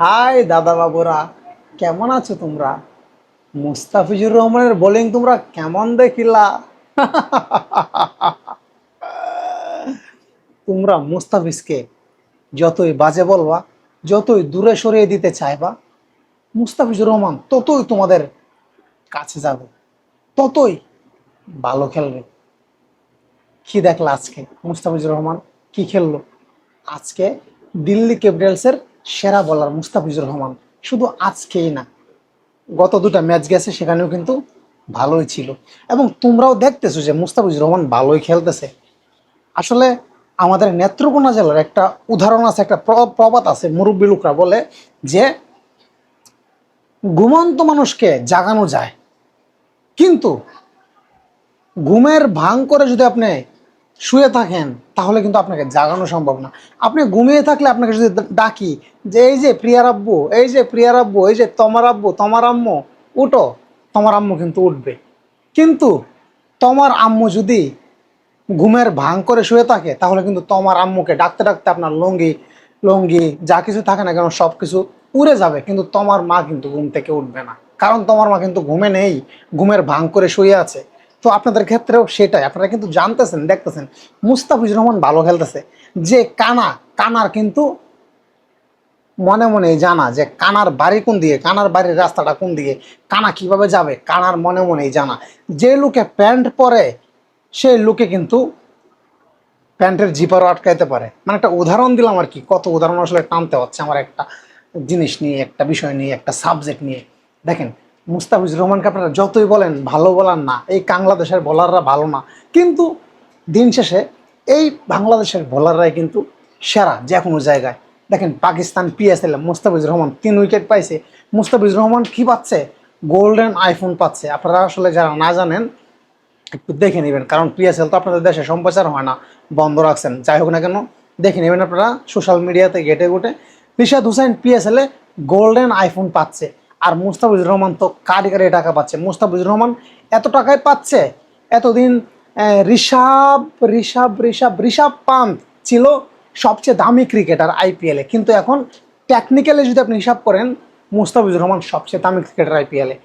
High দাদা বাবুরা কেমন আছো তোমরা? মুস্তাফিজুর রহমানের বোলিং তোমরা কেমন দেখিলা? তোমরা মুস্তাফিজকে যতই বাজে বলবা, যতই দূরে সরিয়ে দিতে চাইবা, মুস্তাফিজুর রহমান ততই তোমাদের কাছে যাবে, ততই ভালো খেলবে। কি দেখলা আজকে মুস্তাফিজুর রহমান? কি খেললো? আজকে দিল্লি ক্যাপিটালসের সেরা বলার মুস্তাফিজুর রহমান। শুধু আজকেই না, গত দুটা ম্যাচ গেছে, সেখানেও কিন্তু ভালোই ছিল। এবং তোমরাও দেখতেছো যে মুস্তাফিজুর রহমান ভালোই খেলতেছে। আসলে আমাদের নেত্রকোনা জেলার একটা উদাহরণ আছে, একটা প্র- প্রবাদ আছে, মুরব্বী লোকরা বলে যে, ঘুমন্ত মানুষকে জাগানো যায়। কিন্তু ঘুমের ভাঙ করে যদি আপনি শুয়ে থাকেন, তাহলে কিন্তু আপনাকে জাগানো সম্ভব না। আপনি ঘুমিয়ে থাকলে আপনাকে যদি ডাকি, যে এই যে প্রিয়ার আব্বু, এই যে প্রিয়ার আব্বু, এই যে তোমার আব্বু, তোমার আম্মু, উঠো, তোমার আম্মু কিন্তু উঠবে। কিন্তু তোমার আম্মু যদি ঘুমের ভাঙ করে শুয়ে থাকে, তাহলে কিন্তু তোমার আম্মুকে ডাকতে ডাকতে আপনার লঙ্গি লঙ্গি, যা কিছু থাকে না কেন সব কিছু উড়ে যাবে, কিন্তু তোমার মা কিন্তু ঘুম থেকে উঠবে না। কারণ তোমার মা কিন্তু ঘুমে নেই, ঘুমের ভাঙ করে শুয়ে আছে। তো আপনাদের ক্ষেত্রেও সেটাই। আপনারা কিন্তু জানতেছেন, দেখতেছেন মুস্তাফিজুর রহমান ভালো খেলতেছে। যে কানা, কানার কিন্তু মনে মনে জানা যে কানার বাড়ি কোন দিকে, কানার বাড়ির রাস্তাটা কোন দিকে, কানা কীভাবে যাবে, কানার মনে মনেই জানা। যে লোকে প্যান্ট পরে, সেই লোকে কিন্তু প্যান্টের জিপারও আটকাইতে পারে। মানে একটা উদাহরণ দিলাম আর কি, কত উদাহরণ আসলে টানতে হচ্ছে আমার একটা জিনিস নিয়ে, একটা বিষয় নিয়ে, একটা সাবজেক্ট নিয়ে। দেখেন মুস্তাফিজুর রহমানকে আপনারা যতই বলেন, ভালো বলার না। এই বাংলাদেশের বলাররা ভালো না। কিন্তু দিন শেষে এই বাংলাদেশের বোলাররাই কিন্তু সেরা যে কোনো জায়গায়। দেখেন পাকিস্তান পিএসএল মুস্তাফিজুর রহমান তিন উইকেট পাইছে। মুস্তাফিজুর রহমান কি পাচ্ছে? গোল্ডেন আইফোন পাচ্ছে। আপনারা আসলে যারা না জানেন, একটু দেখে নেবেন। কারণ পিএসএল তো আপনাদের দেশে সম্প্রচার হয় না, বন্ধ রাখছেন। যাই হোক না কেন, দেখে নেবেন আপনারা। সোশ্যাল মিডিয়াতে ঘেটে ঘুটে রিশাদ হুসাইন এ গোল্ডেন আইফোন পাচ্ছে। আর মুস্তাফিজুর রহমান তো কারি কারি টাকা পাচ্ছে? মুস্তাফিজুর রহমান এত টাকায় পাচ্ছে। এতদিন ঋষাব ঋষাব ঋষাব ঋষাব পান্ত ছিল সবচেয়ে দামি ক্রিকেটার আইপিএলে কিন্তু এখন টেকনিক্যালি যদি আপনি হিসাব করেন, মুস্তাফিজুর রহমান সবচেয়ে দামি ক্রিকেটার আইপিএলে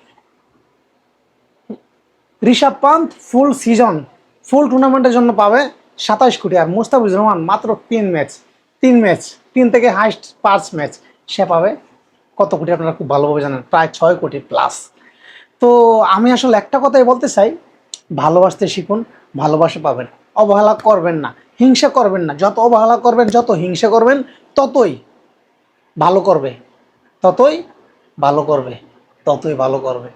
Rishabh Pant full season full টুর্নামেন্টের জন্য পাবে সাতাশ কোটি। আর মুস্তাফিজুর রহমান মাত্র তিন ম্যাচ তিন ম্যাচ তিন থেকে হাইস্ট পাঁচ ম্যাচ সে পাবে কত কোটি আপনারা খুব ভালোভাবে জানেন? প্রায় ছয় কোটি প্লাস তো আমি আসলে একটা কথাই বলতে চাই, ভালোবাসতে শিখুন, ভালোবাসা পাবেন। অবহেলা করবেন না, হিংসা করবেন না। যত অবহেলা করবেন, যত হিংসা করবেন, ততই ভালো করবে। ততই ভালো করবে, ততই ভালো করবে।